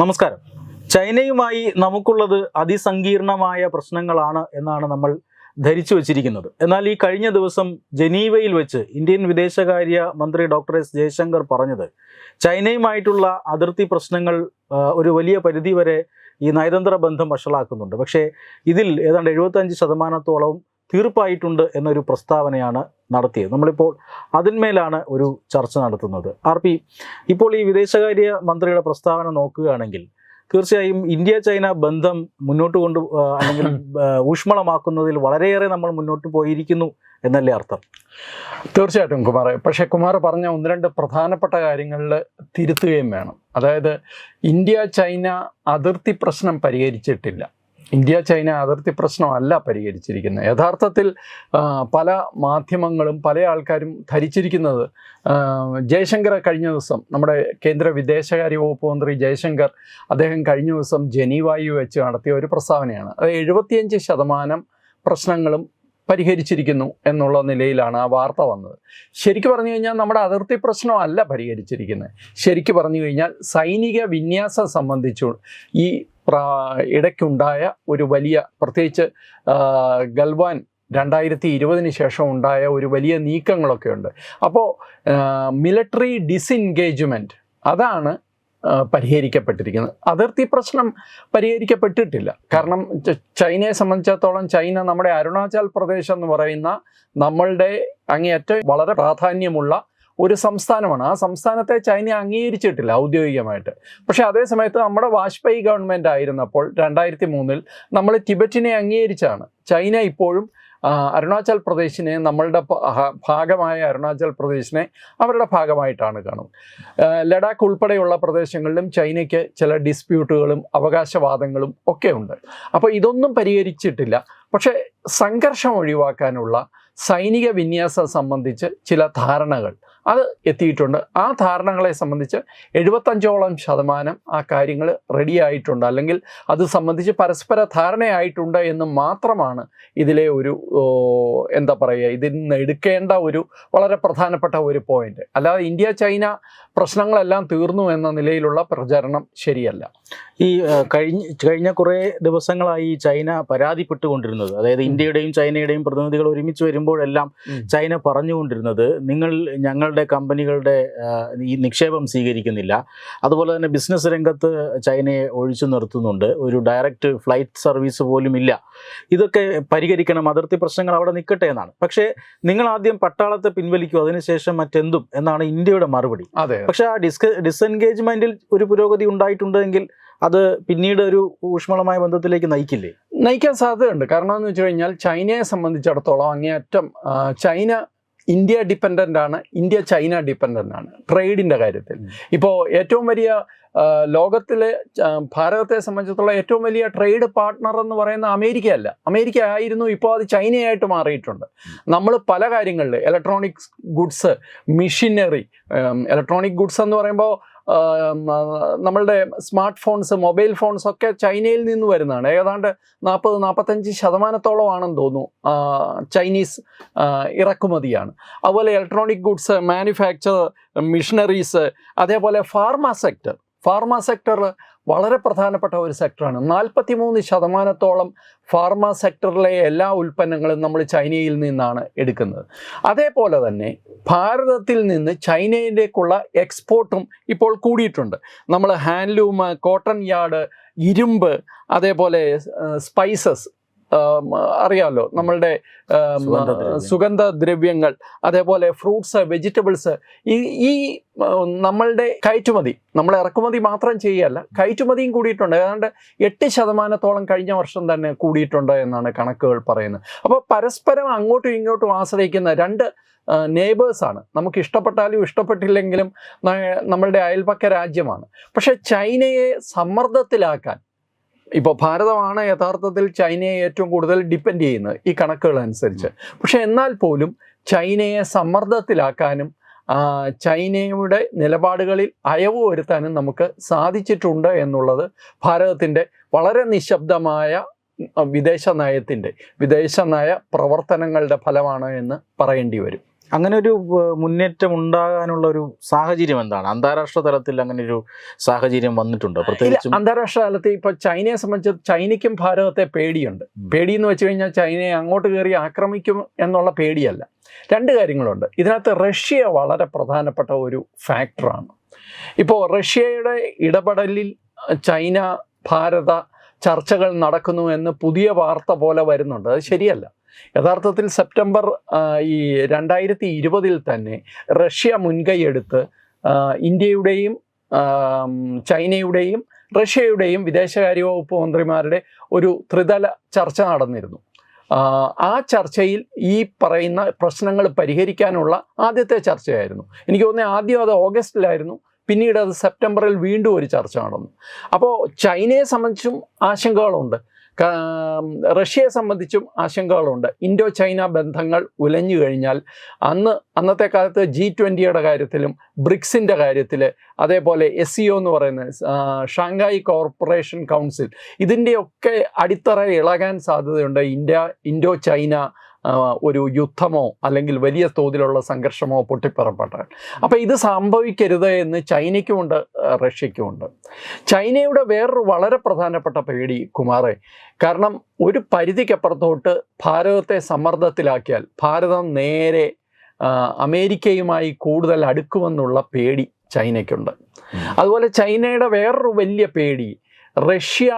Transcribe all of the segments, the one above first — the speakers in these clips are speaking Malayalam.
നമസ്കാരം. ചൈനയുമായി നമുക്കുള്ളത് അതിസങ്കീർണമായ പ്രശ്നങ്ങളാണ് എന്നാണ് നമ്മൾ ധരിച്ചു വച്ചിരിക്കുന്നത്. എന്നാൽ ഈ കഴിഞ്ഞ ദിവസം ജനീവയിൽ വെച്ച് ഇന്ത്യൻ വിദേശകാര്യ മന്ത്രി ഡോക്ടർ എസ് ജയശങ്കർ പറഞ്ഞത് ചൈനയുമായിട്ടുള്ള അതിർത്തി പ്രശ്നങ്ങൾ ഒരു വലിയ പരിധി വരെ ഈ നയതന്ത്ര ബന്ധം വഷളാക്കുന്നുണ്ട്. പക്ഷേ ഇതിൽ ഏതാണ്ട് എഴുപത്തഞ്ച് ശതമാനത്തോളം തീർപ്പായിട്ടുണ്ട് എന്നൊരു പ്രസ്താവനയാണ് നടത്തിയത്. നമ്മളിപ്പോൾ അതിന്മേലാണ് ഒരു ചർച്ച നടത്തുന്നത്. ആർ പി ഇപ്പോൾ ഈ വിദേശകാര്യ മന്ത്രിയുടെ പ്രസ്താവന നോക്കുകയാണെങ്കിൽ തീർച്ചയായും ഇന്ത്യ ചൈന ബന്ധം മുന്നോട്ട് കൊണ്ട് അല്ലെങ്കിൽ ഊഷ്മളമാക്കുന്നതിൽ വളരെയേറെ നമ്മൾ മുന്നോട്ട് പോയിരിക്കുന്നു എന്നല്ലേ അർത്ഥം? തീർച്ചയായിട്ടും കുമാർ പക്ഷേ കുമാർ പറഞ്ഞ ഒന്ന് രണ്ട് പ്രധാനപ്പെട്ട കാര്യങ്ങളിൽ തിരുത്തുകയും വേണം. അതായത് ഇന്ത്യ ചൈന അതിർത്തി പ്രശ്നം പരിഹരിച്ചിട്ടില്ല. ഇന്ത്യ ചൈന അതിർത്തി പ്രശ്നമല്ല പരിഹരിച്ചിരിക്കുന്നത്. യഥാർത്ഥത്തിൽ പല മാധ്യമങ്ങളും പല ആൾക്കാരും ധരിച്ചിരിക്കുന്നത് ജയശങ്കർ കഴിഞ്ഞ ദിവസം നമ്മുടെ കേന്ദ്ര വിദേശകാര്യ വകുപ്പ് മന്ത്രി ജയശങ്കർ അദ്ദേഹം കഴിഞ്ഞ ദിവസം ജനീവായി വെച്ച് നടത്തിയ ഒരു പ്രസ്താവനയാണ്. അത് എഴുപത്തിയഞ്ച് ശതമാനം പ്രശ്നങ്ങളും പരിഹരിച്ചിരിക്കുന്നു എന്നുള്ള നിലയിലാണ് ആ വാർത്ത വന്നത്. ശരിക്കും പറഞ്ഞു കഴിഞ്ഞാൽ നമ്മുടെ അതിർത്തി പ്രശ്നമല്ല പരിഹരിച്ചിരിക്കുന്നത്. ശരിക്കും പറഞ്ഞു കഴിഞ്ഞാൽ സൈനിക വിന്യാസം സംബന്ധിച്ചു ഈ ഇടയ്ക്കുണ്ടായ ഒരു വലിയ പ്രത്യേകിച്ച് ഗൽവാൻ രണ്ടായിരത്തി ഇരുപതിന് ശേഷം ഉണ്ടായ ഒരു വലിയ നീക്കങ്ങളൊക്കെ ഉണ്ട്. അപ്പോൾ മിലിറ്ററി ഡിസ്ഇൻഗേജ്മെന്റ് അതാണ് പരിഹരിക്കപ്പെട്ടിരിക്കുന്നത്. അതിർത്തി പ്രശ്നം പരിഹരിക്കപ്പെട്ടിട്ടില്ല. കാരണം ചൈനയെ സംബന്ധിച്ചിടത്തോളം ചൈന നമ്മുടെ അരുണാചൽ പ്രദേശ് എന്ന് പറയുന്ന നമ്മളുടെ അങ്ങേയറ്റം വളരെ പ്രാധാന്യമുള്ള ഒരു സംസ്ഥാനമാണ്. ആ സംസ്ഥാനത്തെ ചൈന അംഗീകരിച്ചിട്ടില്ല ഔദ്യോഗികമായിട്ട്. പക്ഷേ അതേ സമയത്ത് നമ്മുടെ വാജ്പേയി ഗവൺമെന്റ് ആയിരുന്നപ്പോൾ രണ്ടായിരത്തി മൂന്നിൽ നമ്മൾ ടിബറ്റിനെ അംഗീകരിച്ചാണ്. ചൈന ഇപ്പോഴും അരുണാചൽ പ്രദേശിനെ നമ്മളുടെ ഭാഗമായ അരുണാചൽ പ്രദേശിനെ അവരുടെ ഭാഗമായിട്ടാണ് കാണുന്നത്. ലഡാക്ക് ഉൾപ്പെടെയുള്ള പ്രദേശങ്ങളിലും ചൈനയ്ക്ക് ചില ഡിസ്പ്യൂട്ടുകളും അവകാശവാദങ്ങളും ഒക്കെ ഉണ്ട്. അപ്പോൾ ഇതൊന്നും പരിഹരിച്ചിട്ടില്ല. പക്ഷേ സംഘർഷം ഒഴിവാക്കാനുള്ള സൈനിക വിന്യാസം സംബന്ധിച്ച് ചില ധാരണകൾ അത് എത്തിയിട്ടുണ്ട്. ആ ധാരണകളെ സംബന്ധിച്ച് എഴുപത്തഞ്ചോളം ശതമാനം ആ കാര്യങ്ങൾ റെഡിയായിട്ടുണ്ട് അല്ലെങ്കിൽ അത് സംബന്ധിച്ച് പരസ്പര ധാരണയായിട്ടുണ്ട് എന്ന് മാത്രമാണ് ഇതിലെ ഒരു എന്താ പറയുക ഇതിൽ നിന്ന് എടുക്കേണ്ട ഒരു വളരെ പ്രധാനപ്പെട്ട ഒരു പോയിന്റ് അല്ലാതെ ഇന്ത്യ ചൈന പ്രശ്നങ്ങളെല്ലാം തീർന്നു എന്ന നിലയിലുള്ള പ്രചരണം ശരിയല്ല. ഈ കഴിഞ്ഞ കഴിഞ്ഞ കുറേ ദിവസങ്ങളായി ചൈന പരാതിപ്പെട്ടുകൊണ്ടിരുന്നത്. അതായത് ഇന്ത്യയുടെയും ചൈനയുടെയും പ്രതിനിധികൾ ഒരുമിച്ച് വരുമ്പോഴെല്ലാം ചൈന പറഞ്ഞുകൊണ്ടിരുന്നത് നിങ്ങൾ ഞങ്ങളുടെ കമ്പനികളുടെ ഈ നിക്ഷേപം സ്വീകരിക്കുന്നില്ല. അതുപോലെ തന്നെ ബിസിനസ് രംഗത്ത് ചൈനയെ ഒഴിച്ചു നിർത്തുന്നുണ്ട്. ഒരു ഡയറക്റ്റ് ഫ്ലൈറ്റ് സർവീസ് പോലും ഇല്ല. ഇതൊക്കെ പരിഹരിക്കണം. അതിർത്തി പ്രശ്നങ്ങൾ അവിടെ നിൽക്കട്ടെ എന്നാണ്. പക്ഷേ നിങ്ങൾ ആദ്യം പട്ടാളത്തെ പിൻവലിക്കൂ. അതിനുശേഷം മറ്റെന്തും എന്നാണ് ഇന്ത്യയുടെ മറുപടി. അതെ പക്ഷെ ആ ഡിസ്ക ഡിസെൻഗേജ്മെന്റിൽ ഒരു പുരോഗതി ഉണ്ടായിട്ടുണ്ടെങ്കിൽ അത് പിന്നീട് ഒരു ഊഷ്മളമായ ബന്ധത്തിലേക്ക് നയിക്കില്ലേ? നയിക്കാൻ സാധ്യതയുണ്ട്. കാരണം എന്ന് വെച്ച് കഴിഞ്ഞാൽ ചൈനയെ സംബന്ധിച്ചിടത്തോളം അങ്ങേയറ്റം ചൈന ഇന്ത്യ ഡിപ്പെൻഡന്റ് ആണ് ഇന്ത്യ ചൈന ഡിപ്പെൻഡന്റ് ആണ്. ട്രേഡിന്റെ കാര്യത്തിൽ. ഇപ്പോൾ ഏറ്റവും വലിയ ലോകത്തിലെ ഭാരതത്തെ സംബന്ധിച്ചിടത്തോളം ഏറ്റവും വലിയ ട്രേഡ് പാർട്ട്ണർ എന്ന് പറയുന്ന അമേരിക്ക അല്ല അമേരിക്ക ആയിരുന്നു ഇപ്പോൾ അത് ചൈനയായിട്ട് മാറിയിട്ടുണ്ട്. നമ്മൾ പല കാര്യങ്ങളിൽ electronics goods machinery electronic goods എന്ന് പറയുമ്പോൾ നമ്മളുടെ സ്മാർട്ട് ഫോൺസ് മൊബൈൽ ഫോൺസ് ഒക്കെ ചൈനയിൽ നിന്ന് വരുന്നതാണ്. ഏതാണ്ട് നാൽപ്പത് നാൽപ്പത്തഞ്ച് ശതമാനത്തോളമാണെന്ന് തോന്നുന്നു. ചൈനീസ് ഇറക്കുമതിയാണ്. അതുപോലെ ഇലക്ട്രോണിക് ഗുഡ്സ് മാനുഫാക്ചർ മിഷനറീസ് അതേപോലെ ഫാർമ സെക്ടർ ഫാർമ സെക്ടറിൽ വളരെ പ്രധാനപ്പെട്ട ഒരു സെക്ടറാണ്. നാൽപ്പത്തി മൂന്ന് ശതമാനത്തോളം ഫാർമ സെക്ടറിലെ എല്ലാ ഉൽപ്പന്നങ്ങളും നമ്മൾ ചൈനയിൽ നിന്നാണ് എടുക്കുന്നത്. അതേപോലെ തന്നെ ഭാരതത്തിൽ നിന്ന് ചൈനയിലേക്കുള്ള എക്സ്പോർട്ടും ഇപ്പോൾ കൂടിയിട്ടുണ്ട്. നമ്മൾ ഹാൻഡ്ലൂം കോട്ടൺ യാർഡ് ഇരുമ്പ് അതേപോലെ സ്പൈസസ് അറിയാമല്ലോ നമ്മളുടെ സുഗന്ധ ദ്രവ്യങ്ങൾ സുഗന്ധദ്രവ്യങ്ങൾ അതേപോലെ ഫ്രൂട്ട്സ് വെജിറ്റബിൾസ് ഈ ഈ നമ്മളുടെ കയറ്റുമതി നമ്മൾ ഇറക്കുമതി മാത്രം ചെയ്യല്ല കയറ്റുമതിയും കൂടിയിട്ടുണ്ട്. ഏതാണ്ട് എട്ട് ശതമാനത്തോളം കഴിഞ്ഞ വർഷം തന്നെ കൂടിയിട്ടുണ്ട് എന്നാണ് കണക്കുകൾ പറയുന്നത്. അപ്പോൾ പരസ്പരം അങ്ങോട്ടും ഇങ്ങോട്ടും ആശ്രയിക്കുന്ന രണ്ട് നേബേഴ്സാണ് നമുക്ക് ഇഷ്ടപ്പെട്ടാലും ഇഷ്ടപ്പെട്ടില്ലെങ്കിലും നമ്മളുടെ അയൽപക്ക രാജ്യമാണ്. പക്ഷേ ചൈനയെ സമ്മർദ്ദത്തിലാക്കാൻ ഇപ്പോൾ ഭാരതമാണ് യഥാർത്ഥത്തിൽ ചൈനയെ ഏറ്റവും കൂടുതൽ ഡിപ്പെൻഡ് ചെയ്യുന്നത് ഈ കണക്കുകൾ അനുസരിച്ച്. പക്ഷേ എന്നാൽ പോലും ചൈനയെ സമ്മർദ്ദത്തിലാക്കാനും ചൈനയുടെ നിലപാടുകളിൽ അയവ് വരുത്താനും നമുക്ക് സാധിച്ചിട്ടുണ്ട് എന്നുള്ളത് ഭാരതത്തിന്റെ വളരെ നിശബ്ദമായ വിദേശ നയത്തിന്റെ വിദേശ നയ പ്രവർത്തനങ്ങളുടെ ഫലമാണ് എന്ന് പറയേണ്ടി വരും. അങ്ങനെ ഒരു മുന്നേറ്റം ഉണ്ടാകാനുള്ള ഒരു സാഹചര്യം എന്താണ്? അന്താരാഷ്ട്ര തലത്തിൽ അങ്ങനെ ഒരു സാഹചര്യം വന്നിട്ടുണ്ടോ? പ്രത്യേകിച്ച് അന്താരാഷ്ട്ര തലത്തിൽ ഇപ്പൊ ചൈനയെ സംബന്ധിച്ച് ചൈനയ്ക്കും ഭാരതത്തെ പേടിയുണ്ട്. ഉം. പേടി എന്ന് വെച്ച് കഴിഞ്ഞാൽ ചൈനയെ അങ്ങോട്ട് കയറി ആക്രമിക്കും എന്നുള്ള പേടിയല്ല. രണ്ട് കാര്യങ്ങളുണ്ട്. ഇതിനകത്ത് റഷ്യ വളരെ പ്രധാനപ്പെട്ട ഒരു ഫാക്ടറാണ്. ഇപ്പോൾ റഷ്യയുടെ ഇടപെടലിൽ ചൈന ഭാരത ചർച്ചകൾ നടക്കുന്നു എന്ന് പുതിയ വാർത്ത പോലെ വരുന്നുണ്ട്. അത് ശരിയല്ല. യഥാർത്ഥത്തിൽ സെപ്റ്റംബർ ഈ രണ്ടായിരത്തി ഇരുപതിൽ തന്നെ റഷ്യ മുൻകൈയെടുത്ത് ഇന്ത്യയുടെയും ചൈനയുടെയും റഷ്യയുടെയും വിദേശകാര്യ വകുപ്പ് മന്ത്രിമാരുടെ ഒരു ത്രിതല ചർച്ച നടന്നിരുന്നു. ആ, ചർച്ചയിൽ ഈ പറയുന്ന പ്രശ്നങ്ങൾ പരിഹരിക്കാനുള്ള ആദ്യത്തെ ചർച്ചയായിരുന്നു. എനിക്ക് തോന്നുന്നത് ആദ്യം അത് ഓഗസ്റ്റിലായിരുന്നു പിന്നീട് അത് സെപ്റ്റംബറിൽ വീണ്ടും ഒരു ചർച്ച നടന്നു. അപ്പോൾ ചൈനയെ സംബന്ധിച്ചും ആശങ്കകളുണ്ട്. റഷ്യയെ സംബന്ധിച്ചും ആശങ്കകളുണ്ട്. ഇൻഡോ ചൈന ബന്ധങ്ങൾ ഉലഞ്ഞു കഴിഞ്ഞാൽ അന്ന് അന്നത്തെ കാലത്ത് ജി ട്വന്റിയുടെ കാര്യത്തിലും ബ്രിക്സിന്റെ കാര്യത്തിൽ അതേപോലെ എസ് സി ഒ എന്ന് പറയുന്ന ഷാങ്ഹായ് കോർപ്പറേഷൻ കൗൺസിൽ ഇതിന്റെയൊക്കെ അടിത്തറ ഇളകാൻ സാധ്യതയുണ്ട്. ഇന്ത്യ ഇൻഡോ ചൈന ഒരു യുദ്ധമോ അല്ലെങ്കിൽ വലിയ തോതിലുള്ള സംഘർഷമോ പൊട്ടിപ്പുറപ്പെട്ടാൽ അപ്പോൾ ഇത് സംഭവിക്കരുത് എന്ന് ചൈനയ്ക്കുമുണ്ട് റഷ്യയ്ക്കുമുണ്ട്. ചൈനയുടെ വേറൊരു വളരെ പ്രധാനപ്പെട്ട പേടി കുമാറെ കാരണം ഒരു പരിധിക്കപ്പുറത്തോട്ട് ഭാരതത്തെ സമ്മർദ്ദത്തിലാക്കിയാൽ ഭാരതം നേരെ അമേരിക്കയുമായി കൂടുതൽ അടുക്കുമെന്നുള്ള പേടി ചൈനയ്ക്കുണ്ട്. അതുപോലെ ചൈനയുടെ വേറൊരു വലിയ പേടി റഷ്യ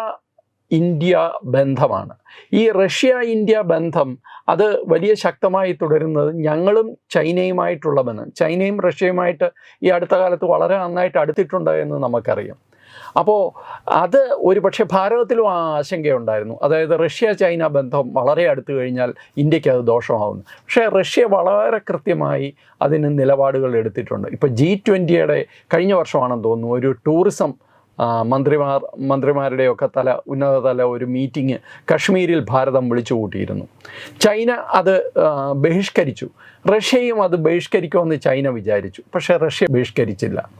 ഇന്ത്യ ബന്ധമാണ്. ഈ റഷ്യ ഇന്ത്യ ബന്ധം അത് വലിയ ശക്തമായി തുടരുന്നത് ഞങ്ങളും ചൈനയുമായിട്ടുള്ള ബന്ധം. ചൈനയും റഷ്യയുമായിട്ട് ഈ അടുത്ത കാലത്ത് വളരെ നന്നായിട്ട് അടുത്തിട്ടുണ്ട് എന്ന് നമുക്കറിയാം. അപ്പോൾ അത് ഒരു പക്ഷേ ഭാരതത്തിലും ആ ആശങ്കയുണ്ടായിരുന്നു. അതായത് റഷ്യ ചൈന ബന്ധം വളരെ അടുത്തു കഴിഞ്ഞാൽ ഇന്ത്യയ്ക്ക് അത് ദോഷമാവുന്നു. പക്ഷേ റഷ്യ വളരെ കൃത്യമായി അതിന് നിലപാടുകൾ എടുത്തിട്ടുണ്ട്. ഇപ്പോൾ ജി ട്വന്റിയുടെ കഴിഞ്ഞ വർഷമാണെന്ന് തോന്നുന്നു ഒരു ടൂറിസം മന്ത്രിമാർ മന്ത്രിമാരുടെയൊക്കെ തല ഉന്നതതല ഒരു മീറ്റിംഗ് കശ്മീരിൽ ഭാരതം വിളിച്ചു കൂട്ടിയിരുന്നു ചൈന അത് ബഹിഷ്കരിച്ചു. റഷ്യയും അത് ബഹിഷ്കരിക്കുമെന്ന് ചൈന വിചാരിച്ചു. പക്ഷേ റഷ്യ ബഹിഷ്കരിച്ചില്ല.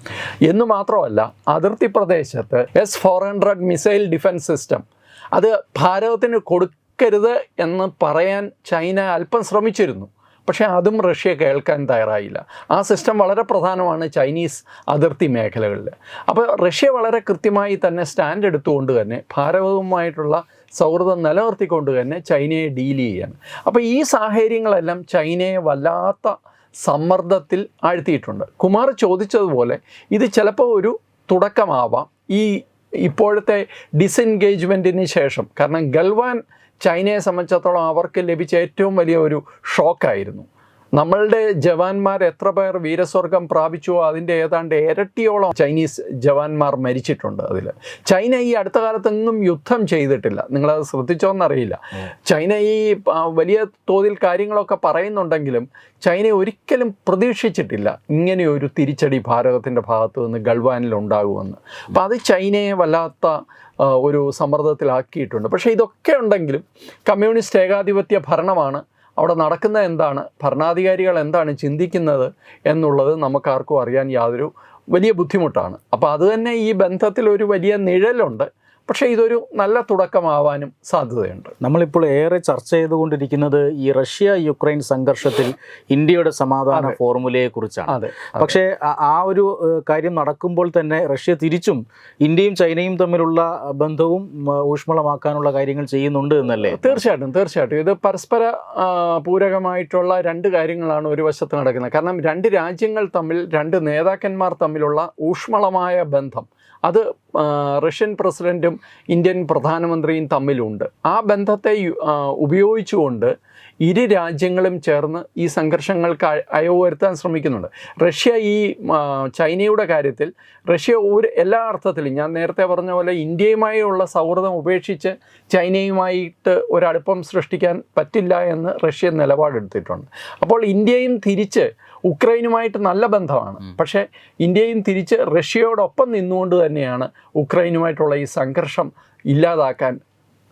എന്ന് മാത്രമല്ല അതിർത്തി പ്രദേശത്ത് S four hundred missile defence system അത് ഭാരതത്തിന് കൊടുക്കരുത് എന്ന് പറയാൻ ചൈന അല്പം ശ്രമിച്ചിരുന്നു. പക്ഷേ അതും റഷ്യ കേൾക്കാൻ തയ്യാറായില്ല. ആ സിസ്റ്റം വളരെ പ്രധാനമാണ് ചൈനീസ് അതിർത്തി മേഖലകളിൽ അപ്പോൾ റഷ്യ വളരെ കൃത്യമായി തന്നെ സ്റ്റാൻഡ് എടുത്തുകൊണ്ട് തന്നെ ഭാരതവുമായിട്ടുള്ള സൗഹൃദം നിലനിർത്തിക്കൊണ്ട് തന്നെ ചൈനയെ ഡീൽ ചെയ്യാണ്. അപ്പോൾ ഈ സാഹചര്യങ്ങളെല്ലാം ചൈനയെ വല്ലാത്ത സമ്മർദ്ദത്തിൽ ആഴ്ത്തിയിട്ടുണ്ട്. കുമാർ ചോദിച്ചതുപോലെ ഇത് ചിലപ്പോൾ ഒരു തുടക്കമാവാം. ഈ ഇപ്പോഴത്തെ ഡിസെൻഗേജ്മെന്റിന് ശേഷം കാരണം ഗൽവാൻ ചൈനയെ സംബന്ധിച്ചിടത്തോളം അവർക്ക് ലഭിച്ച ഏറ്റവും വലിയ ഒരു ഷോക്കായിരുന്നു. നമ്മളുടെ ജവാന്മാർ എത്ര പേർ വീരസ്വർഗം പ്രാപിച്ചുവോ അതിന്റെ ഏതാണ്ട് ഇരട്ടിയോളം ചൈനീസ് ജവാന്മാർ മരിച്ചിട്ടുണ്ട് അതിൽ ചൈന ഈ അടുത്ത കാലത്തെങ്ങും യുദ്ധം ചെയ്തിട്ടില്ല. നിങ്ങളത് ശ്രദ്ധിച്ചോന്നറിയില്ല ചൈന ഈ വലിയ തോതിൽ കാര്യങ്ങളൊക്കെ പറയുന്നുണ്ടെങ്കിലും ചൈന ഒരിക്കലും പ്രതീക്ഷിച്ചിട്ടില്ല ഇങ്ങനെയൊരു തിരിച്ചടി ഭാരതത്തിന്റെ ഭാഗത്തു നിന്ന് ഗൾവാനിൽ ഉണ്ടാകുമെന്ന്. അപ്പം അത് ചൈനയെ വല്ലാത്ത ഒരു സമ്മർദ്ദത്തിലാക്കിയിട്ടുണ്ട്. പക്ഷേ ഇതൊക്കെ ഉണ്ടെങ്കിലും കമ്മ്യൂണിസ്റ്റ് ഏകാധിപത്യ ഭരണമാണ് അവിടെ നടക്കുന്ന എന്താണ്? ഭരണാധികാരികൾ എന്താണ് ചിന്തിക്കുന്നത് എന്നുള്ളത് നമുക്കാർക്കും അറിയാൻ യാതൊരു വലിയ ബുദ്ധിമുട്ടാണ്. അപ്പോൾ അതുതന്നെ ഈ ബന്ധത്തിൽ ഒരു വലിയ നിഴലുണ്ട്. പക്ഷേ ഇതൊരു നല്ല തുടക്കമാവാനും സാധ്യതയുണ്ട്. നമ്മളിപ്പോൾ ഏറെ ചർച്ച ചെയ്തുകൊണ്ടിരിക്കുന്നത് ഈ റഷ്യ യുക്രൈൻ സംഘർഷത്തിൽ ഇന്ത്യയുടെ സമാധാന ഫോർമുലയെക്കുറിച്ചാണ്. ഫോർമുലയെ കുറിച്ചാണ് അതെ. പക്ഷേ ആ ഒരു കാര്യം നടക്കുമ്പോൾ തന്നെ റഷ്യ തിരിച്ചും ഇന്ത്യയും ചൈനയും തമ്മിലുള്ള ബന്ധവും ഊഷ്മളമാക്കാനുള്ള കാര്യങ്ങൾ ചെയ്യുന്നുണ്ട് എന്നല്ലേ? തീർച്ചയായിട്ടും തീർച്ചയായിട്ടും. ഇത് പരസ്പര പൂരകമായിട്ടുള്ള രണ്ട് കാര്യങ്ങളാണ് ഒരു വശത്ത് നടക്കുന്നത്. കാരണം രണ്ട് രാജ്യങ്ങൾ തമ്മിൽ രണ്ട് നേതാക്കന്മാർ തമ്മിലുള്ള ഊഷ്മളമായ ബന്ധം അത് റഷ്യൻ പ്രസിഡന്റും ഇന്ത്യൻ പ്രധാനമന്ത്രിയും തമ്മിലുണ്ട്. ആ ബന്ധത്തെ ഉപയോഗിച്ചുകൊണ്ട് ഇരു രാജ്യങ്ങളും ചേർന്ന് ഈ സംഘർഷങ്ങൾക്ക് അയ- അയവ് വരുത്താൻ ശ്രമിക്കുന്നുണ്ട്. റഷ്യ ഈ ചൈനയുടെ കാര്യത്തിൽ റഷ്യ ഒരു എല്ലാ അർത്ഥത്തിലും ഞാൻ നേരത്തെ പറഞ്ഞ പോലെ ഇന്ത്യയുമായുള്ള സൗഹൃദം ഉപേക്ഷിച്ച് ചൈനയുമായിട്ട് ഒരടുപ്പം സൃഷ്ടിക്കാൻ പറ്റില്ല എന്ന് റഷ്യ നിലപാടെടുത്തിട്ടുണ്ട്. അപ്പോൾ ഇന്ത്യയും തിരിച്ച് ഉക്രൈനുമായിട്ട് നല്ല ബന്ധമാണ്. പക്ഷേ ഇന്ത്യയും തിരിച്ച് റഷ്യയോടൊപ്പം നിന്നുകൊണ്ട് തന്നെയാണ് ഉക്രൈനുമായിട്ടുള്ള ഈ സംഘർഷം ഇല്ലാതാക്കാൻ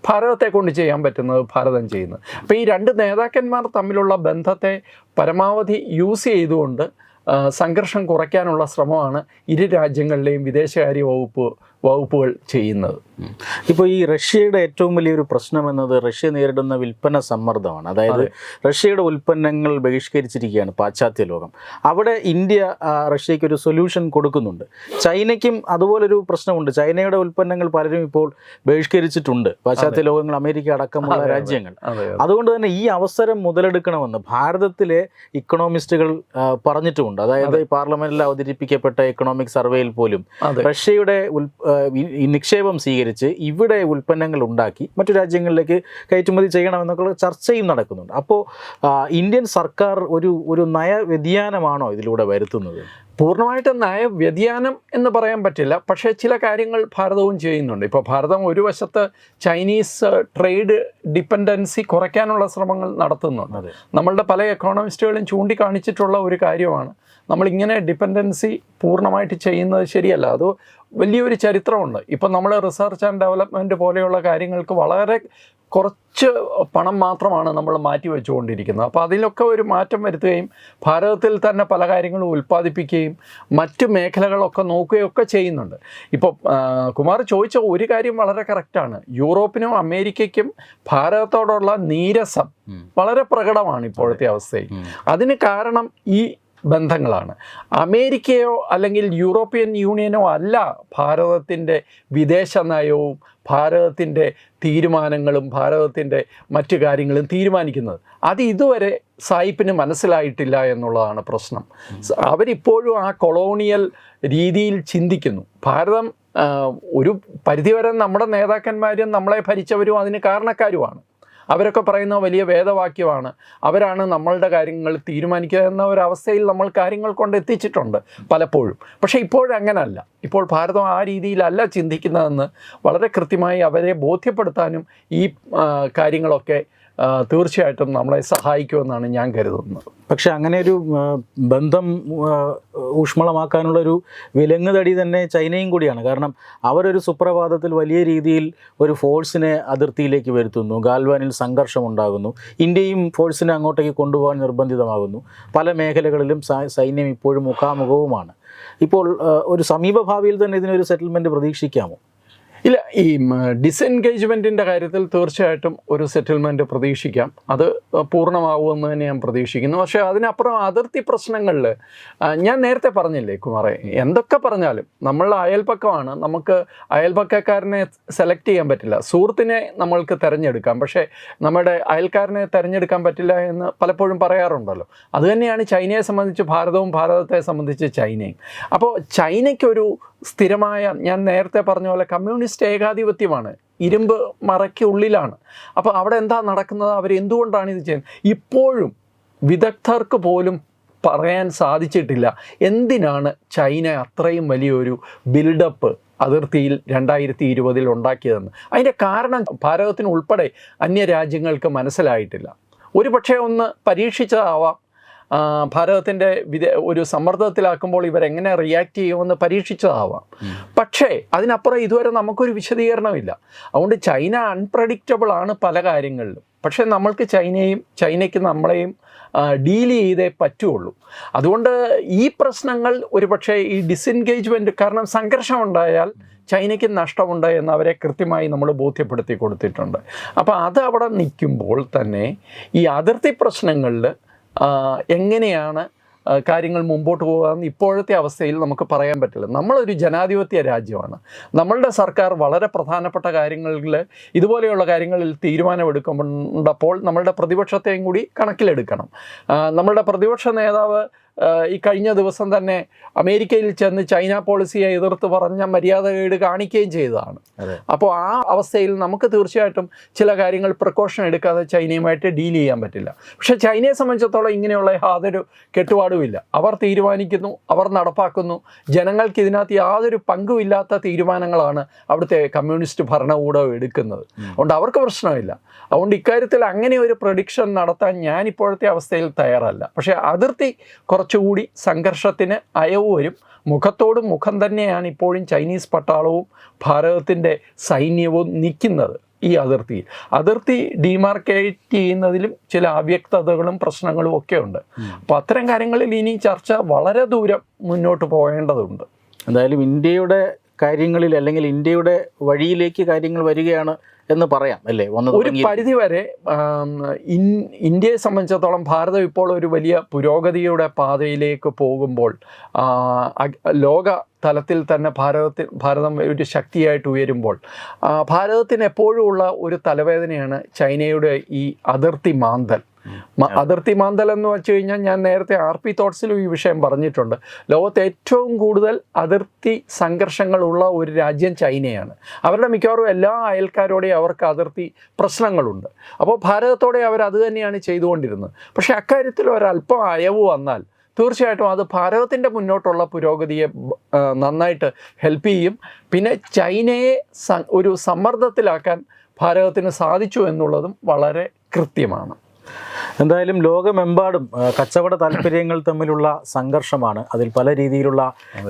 ഭാരതത്തെ കൊണ്ട് ചെയ്യാൻ പറ്റുന്നത് ഭാരതം ചെയ്യുന്നത്. അപ്പോൾ ഈ രണ്ട് നേതാക്കന്മാർ തമ്മിലുള്ള ബന്ധത്തെ പരമാവധി യൂസ് ചെയ്തുകൊണ്ട് സംഘർഷം കുറയ്ക്കാനുള്ള ശ്രമമാണ് ഇരു രാജ്യങ്ങളിലെയും വിദേശകാര്യ വകുപ്പ് വകുപ്പുകൾ ചെയ്യുന്നത്. ഇപ്പോൾ ഈ റഷ്യയുടെ ഏറ്റവും വലിയൊരു പ്രശ്നം എന്നത് റഷ്യ നേരിടുന്ന വിൽപ്പന സമ്മർദ്ദമാണ്. അതായത് റഷ്യയുടെ ഉൽപ്പന്നങ്ങൾ ബഹിഷ്കരിച്ചിരിക്കുകയാണ് പാശ്ചാത്യ ലോകം. അവിടെ ഇന്ത്യ റഷ്യയ്ക്ക് ഒരു സൊല്യൂഷൻ കൊടുക്കുന്നുണ്ട്. ചൈനയ്ക്കും അതുപോലൊരു പ്രശ്നമുണ്ട്. ചൈനയുടെ ഉൽപ്പന്നങ്ങൾ പലരും ഇപ്പോൾ ബഹിഷ്കരിച്ചിട്ടുണ്ട്. പാശ്ചാത്യ ലോകങ്ങൾ അമേരിക്ക അടക്കമുള്ള. രാജ്യങ്ങൾ. അതുകൊണ്ട് തന്നെ ഈ അവസരം മുതലെടുക്കണമെന്ന് ഭാരതത്തിലെ ഇക്കണോമിസ്റ്റുകൾ പറഞ്ഞിട്ടുമുണ്ട്. അതായത് പാർലമെന്റിൽ അവതരിപ്പിക്കപ്പെട്ട ഇക്കണോമിക് സർവേയിൽ പോലും റഷ്യയുടെ നിക്ഷേപം സ്വീകരിച്ച് ഇവിടെ ഉൽപ്പന്നങ്ങൾ ഉണ്ടാക്കി മറ്റു രാജ്യങ്ങളിലേക്ക് കയറ്റുമതി ചെയ്യണമെന്നൊക്കെ ചർച്ചയും നടക്കുന്നുണ്ട്. അപ്പോൾ ഇന്ത്യൻ സർക്കാർ ഒരു ഒരു നയ വ്യതിയാനമാണോ ഇതിലൂടെ വരുത്തുന്നത്? പൂർണമായിട്ടും നയ വ്യതിയാനം എന്ന് പറയാൻ പറ്റില്ല. പക്ഷേ ചില കാര്യങ്ങൾ ഭാരതവും ചെയ്യുന്നുണ്ട്. ഇപ്പോൾ ഭാരതം ഒരു വശത്ത് ചൈനീസ് ട്രേഡ് ഡിപ്പെൻഡൻസി കുറയ്ക്കാനുള്ള ശ്രമങ്ങൾ നടത്തുന്നുണ്ട്. നമ്മളുടെ പല എക്കോണമിസ്റ്റുകളും ചൂണ്ടിക്കാണിച്ചിട്ടുള്ള ഒരു കാര്യമാണ്. നമ്മളിങ്ങനെ ഡിപ്പെൻഡൻസി പൂർണമായിട്ട് ചെയ്യുന്നത് ശരിയല്ല. അത് വലിയൊരു ചരിത്രമുണ്ട്. ഇപ്പം നമ്മൾ റിസർച്ച് ആൻഡ് ഡെവലപ്മെന്റ് പോലെയുള്ള കാര്യങ്ങൾക്ക് വളരെ കുറച്ച് പണം മാത്രമാണ് നമ്മൾ മാറ്റി വെച്ചുകൊണ്ടിരിക്കുന്നത്. അപ്പോൾ അതിലൊക്കെ ഒരു മാറ്റം വരുത്തുകയും ഭാരതത്തിൽ തന്നെ പല കാര്യങ്ങളും ഉൽപ്പാദിപ്പിക്കുകയും മറ്റ് മേഖലകളൊക്കെ നോക്കുകയൊക്കെ ചെയ്യുന്നുണ്ട്. ഇപ്പോൾ കുമാർ ചോദിച്ച ഒരു കാര്യം വളരെ കറക്റ്റാണ് യൂറോപ്പിനും അമേരിക്കയ്ക്കും ഭാരതത്തോടുള്ള നീരസം വളരെ പ്രകടമാണ് ഇപ്പോഴത്തെ അവസ്ഥയിൽ. അതിന് കാരണം ഈ ബന്ധങ്ങളാണ്. അമേരിക്കയോ അല്ലെങ്കിൽ യൂറോപ്യൻ യൂണിയനോ അല്ല ഭാരതത്തിന്റെ വിദേശ നയവും ഭാരതത്തിന്റെ തീരുമാനങ്ങളും ഭാരതത്തിന്റെ മറ്റു കാര്യങ്ങളും തീരുമാനിക്കുന്നത്. അത് ഇതുവരെ സായിപ്പിന് മനസ്സിലായിട്ടില്ല എന്നുള്ളതാണ് പ്രശ്നം. അവരിപ്പോഴും ആ കൊളോണിയൽ രീതിയിൽ ചിന്തിക്കുന്നു. ഭാരതം ഒരു പരിധിവരെ നമ്മുടെ നേതാക്കന്മാരും നമ്മളെ ഭരിച്ചവരും അതിന് കാരണക്കാരുമാണ്. അവരൊക്കെ പറയുന്ന വലിയ വേദവാക്യമാണ്. അവരാണ് നമ്മളുടെ കാര്യങ്ങൾ തീരുമാനിക്കുക എന്ന ഒരവസ്ഥയിൽ നമ്മൾ കാര്യങ്ങൾ കൊണ്ട് എത്തിച്ചിട്ടുണ്ട് പലപ്പോഴും. പക്ഷേ ഇപ്പോഴങ്ങനല്ല ഇപ്പോൾ ഭാരതം ആ രീതിയിലല്ല ചിന്തിക്കുന്നതെന്ന് വളരെ കൃത്യമായി അവരെ ബോധ്യപ്പെടുത്താനും ഈ കാര്യങ്ങളൊക്കെ തീർച്ചയായിട്ടും നമ്മളെ സഹായിക്കുമെന്നാണ് ഞാൻ കരുതുന്നത്. പക്ഷെ അങ്ങനെ ഒരു ബന്ധം ഊഷ്മളമാക്കാനുള്ളൊരു വിലങ്ങുതടി തന്നെ ചൈനയും കൂടിയാണ്. കാരണം അവരൊരു സുപ്രഭാതത്തിൽ വലിയ രീതിയിൽ ഒരു ഫോഴ്സിനെ അതിർത്തിയിലേക്ക് വരുത്തുന്നു. ഗാൽവാനിൽ സംഘർഷം ഉണ്ടാകുന്നു ഇന്ത്യയും ഫോഴ്സിനെ അങ്ങോട്ടേക്ക് കൊണ്ടുപോകാൻ നിർബന്ധിതമാകുന്നു. പല മേഖലകളിലും സൈന്യം ഇപ്പോഴും മുഖാമുഖവുമാണ്. ഇപ്പോൾ ഒരു സമീപഭാവിയിൽ തന്നെ ഇതിനൊരു സെറ്റിൽമെന്റ് പ്രതീക്ഷിക്കാമോ? ഇല്ല ഈ ഡിസെൻഗേജ്മെന്റിന്റെ കാര്യത്തിൽ തീർച്ചയായിട്ടും ഒരു സെറ്റിൽമെന്റ് പ്രതീക്ഷിക്കാം. അത് പൂർണമാവുമെന്ന് തന്നെ ഞാൻ പ്രതീക്ഷിക്കുന്നു. പക്ഷേ അതിനപ്പുറം അതിർത്തി പ്രശ്നങ്ങളിൽ ഞാൻ നേരത്തെ പറഞ്ഞില്ലേ കുമാറെ എന്തൊക്കെ പറഞ്ഞാലും നമ്മൾ അയൽപ്പക്കമാണ് നമുക്ക് അയൽപ്പക്കക്കാരനെ സെലക്ട് ചെയ്യാൻ പറ്റില്ല. സുഹൃത്തിനെ നമ്മൾക്ക് തിരഞ്ഞെടുക്കാം. പക്ഷേ നമ്മുടെ അയൽക്കാരനെ തിരഞ്ഞെടുക്കാൻ പറ്റില്ല എന്ന് പലപ്പോഴും പറയാറുണ്ടല്ലോ. അതുതന്നെയാണ് ചൈനയെ സംബന്ധിച്ച് ഭാരതവും ഭാരതത്തെ സംബന്ധിച്ച് ചൈനയും. അപ്പോൾ ചൈനയ്ക്കൊരു സ്ഥിരമായ ഞാൻ നേരത്തെ പറഞ്ഞ പോലെ കമ്മ്യൂണിസ്റ്റ് ഏകാധിപത്യമാണ്. ഇരുമ്പ് മറയ്ക്ക് ഉള്ളിലാണ്. അപ്പോൾ അവിടെ എന്താ നടക്കുന്നത്? അവർ എന്തുകൊണ്ടാണ് ഇത് ചെയ്യുന്നത്? ഇപ്പോഴും വിദഗ്ധർക്ക് പോലും പറയാൻ സാധിച്ചിട്ടില്ല. എന്തിനാണ് ചൈന അത്രയും വലിയൊരു ബിൽഡപ്പ് അതിർത്തിയിൽ രണ്ടായിരത്തി ഇരുപതിൽ ഉണ്ടാക്കിയതെന്ന്? അതിന്റെ കാരണം ഭാരതത്തിന് ഉൾപ്പെടെ അന്യരാജ്യങ്ങൾക്ക് മനസ്സിലായിട്ടില്ല. ഒരു പക്ഷേ ഒന്ന് പരീക്ഷിച്ചതാവാം. ഭാരതത്തിന്റെ വിദേ ഒരു സമ്മർദ്ദത്തിലാക്കുമ്പോൾ ഇവരെങ്ങനെ റിയാക്ട് ചെയ്യുമെന്ന് പരീക്ഷിച്ചതാവാം. പക്ഷേ അതിനപ്പുറം ഇതുവരെ നമുക്കൊരു വിശദീകരണമില്ല അതുകൊണ്ട് ചൈന അൺപ്രഡിക്റ്റബിൾ ആണ് പല കാര്യങ്ങളിലും. പക്ഷേ നമ്മൾക്ക് ചൈനയും ചൈനയ്ക്ക് നമ്മളെയും ഡീൽ ചെയ്തേ പറ്റുള്ളൂ. അതുകൊണ്ട് ഈ പ്രശ്നങ്ങൾ ഒരുപക്ഷെ ഈ ഡിസെൻഗേജ്മെന്റ് കാരണം സംഘർഷം ഉണ്ടായാൽ ചൈനയ്ക്ക് നഷ്ടമുണ്ട് എന്ന് അവരെ കൃത്യമായി നമ്മൾ ബോധ്യപ്പെടുത്തി കൊടുത്തിട്ടുണ്ട്. അപ്പോൾ അത് അവിടെ നിൽക്കുമ്പോൾ തന്നെ ഈ അതിർത്തി പ്രശ്നങ്ങളിൽ എങ്ങനെയാണ് കാര്യങ്ങൾ മുമ്പോട്ട് പോകാമെന്ന് ഇപ്പോഴത്തെ അവസ്ഥയിൽ നമുക്ക് പറയാൻ പറ്റില്ല. നമ്മളൊരു ജനാധിപത്യ രാജ്യമാണ്. നമ്മളുടെ സർക്കാർ വളരെ പ്രധാനപ്പെട്ട കാര്യങ്ങളിൽ ഇതുപോലെയുള്ള കാര്യങ്ങളിൽ തീരുമാനമെടുക്കുമ്പോൾ നമ്മളുടെ പ്രതിപക്ഷത്തെയും കൂടി കണക്കിലെടുക്കണം. നമ്മളുടെ പ്രതിപക്ഷ നേതാവ് ഈ കഴിഞ്ഞ ദിവസം തന്നെ അമേരിക്കയിൽ ചെന്ന് ചൈന പോളിസിയെ എതിർത്ത് പറഞ്ഞ മര്യാദകേട് കാണിക്കുകയും ചെയ്തതാണ്. അപ്പോൾ ആ അവസ്ഥയിൽ നമുക്ക് തീർച്ചയായിട്ടും ചില കാര്യങ്ങൾ പ്രിക്കോഷൻ എടുക്കാതെ ചൈനയുമായിട്ട് ഡീൽ ചെയ്യാൻ പറ്റില്ല. പക്ഷേ ചൈനയെ സംബന്ധിച്ചിടത്തോളം ഇങ്ങനെയുള്ള യാതൊരു കെട്ടുപാടുമില്ല. അവർ തീരുമാനിക്കുന്നു അവർ നടപ്പാക്കുന്നു. ജനങ്ങൾക്ക് ഇതിനകത്ത് യാതൊരു പങ്കുമില്ലാത്ത തീരുമാനങ്ങളാണ് അവിടുത്തെ കമ്മ്യൂണിസ്റ്റ് ഭരണകൂടം എടുക്കുന്നത്. അതുകൊണ്ട് അവർക്ക് പ്രശ്നമില്ല. അതുകൊണ്ട് ഇക്കാര്യത്തിൽ അങ്ങനെ ഒരു പ്രൊഡിക്ഷൻ നടത്താൻ ഞാൻ ഇപ്പോഴത്തെ അവസ്ഥയിൽ തയ്യാറല്ല. പക്ഷേ അതിർത്തി കുറച്ചുകൂടി സംഘർഷത്തിന് അയവ് വരും. മുഖത്തോട് മുഖം തന്നെയാണ് ഇപ്പോഴും ചൈനീസ് പട്ടാളവും ഭാരതത്തിന്റെ സൈന്യവും നിൽക്കുന്നത് ഈ അതിർത്തിയിൽ. അതിർത്തി ഡിമാർക്കേറ്റ് ചെയ്യുന്നതിലും ചില അവ്യക്തതകളും പ്രശ്നങ്ങളും ഒക്കെ ഉണ്ട്. അപ്പോൾ അത്തരം കാര്യങ്ങളിൽ ഇനി ചർച്ച വളരെ ദൂരം മുന്നോട്ട് പോകേണ്ടതുണ്ട്. എന്തായാലും ഇന്ത്യയുടെ കാര്യങ്ങളിൽ അല്ലെങ്കിൽ ഇന്ത്യയുടെ വഴിയിലേക്ക് കാര്യങ്ങൾ വരികയാണ് എന്ന് പറയാം അല്ലേ? ഒരു പരിധി വരെ ഇന്ത്യയെ സംബന്ധിച്ചിടത്തോളം ഭാരതം ഇപ്പോൾ ഒരു വലിയ പുരോഗതിയുടെ പാതയിലേക്ക് പോകുമ്പോൾ ലോക തലത്തിൽ തന്നെ ഭാരതത്തിൽ ഭാരതം ഒരു ശക്തിയായിട്ട് ഉയരുമ്പോൾ ഭാരതത്തിന് എപ്പോഴും ഉള്ള ഒരു തലവേദനയാണ് ചൈനയുടെ ഈ അതിർത്തി മാന്തൽ. അതിർത്തി മാന്തലം എന്ന് വെച്ച് കഴിഞ്ഞാൽ ഞാൻ നേരത്തെ ആർ പി തോട്ട്സിലും ഈ വിഷയം പറഞ്ഞിട്ടുണ്ട്. ലോകത്തെ ഏറ്റവും കൂടുതൽ അതിർത്തി സംഘർഷങ്ങളുള്ള ഒരു രാജ്യം ചൈനയാണ്. അവരുടെ മിക്കവാറും എല്ലാ അയൽക്കാരോടെയും അവർക്ക് അതിർത്തി പ്രശ്നങ്ങളുണ്ട്. അപ്പോൾ ഭാരതത്തോടെ അവർ അത് തന്നെയാണ് ചെയ്തുകൊണ്ടിരുന്നത്. പക്ഷേ അക്കാര്യത്തിൽ ഒരല്പം അയവ് വന്നാൽ തീർച്ചയായിട്ടും അത് ഭാരതത്തിന്റെ മുന്നോട്ടുള്ള പുരോഗതിയെ നന്നായിട്ട് ഹെൽപ്പ് ചെയ്യും. പിന്നെ ചൈനയെ ഒരു സമ്മർദ്ദത്തിലാക്കാൻ ഭാരതത്തിന് സാധിച്ചു എന്നുള്ളതും വളരെ കൃത്യമാണ്. എന്തായാലും ലോകമെമ്പാടും കച്ചവട താല്പര്യങ്ങൾ തമ്മിലുള്ള സംഘർഷമാണ്. അതിൽ പല രീതിയിലുള്ള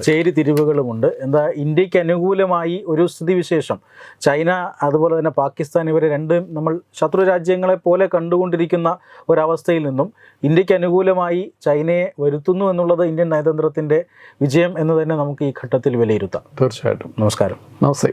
ചേരിതിരിവുകളുമുണ്ട്. എന്താ ഇന്ത്യയ്ക്ക് അനുകൂലമായി ഒരു സ്ഥിതിവിശേഷം ചൈന അതുപോലെ തന്നെ പാകിസ്ഥാൻ ഇവരെ രണ്ടും നമ്മൾ ശത്രു രാജ്യങ്ങളെ പോലെ കണ്ടുകൊണ്ടിരിക്കുന്ന ഒരവസ്ഥയിൽ നിന്നും ഇന്ത്യയ്ക്ക് അനുകൂലമായി ചൈനയെ വരുത്തുന്നു എന്നുള്ളത് ഇന്ത്യൻ നയതന്ത്രത്തിന്റെ വിജയം എന്ന് തന്നെ നമുക്ക് ഈ ഘട്ടത്തിൽ വിലയിരുത്താം. തീർച്ചയായിട്ടും. നമസ്കാരം. നമസ്തേ.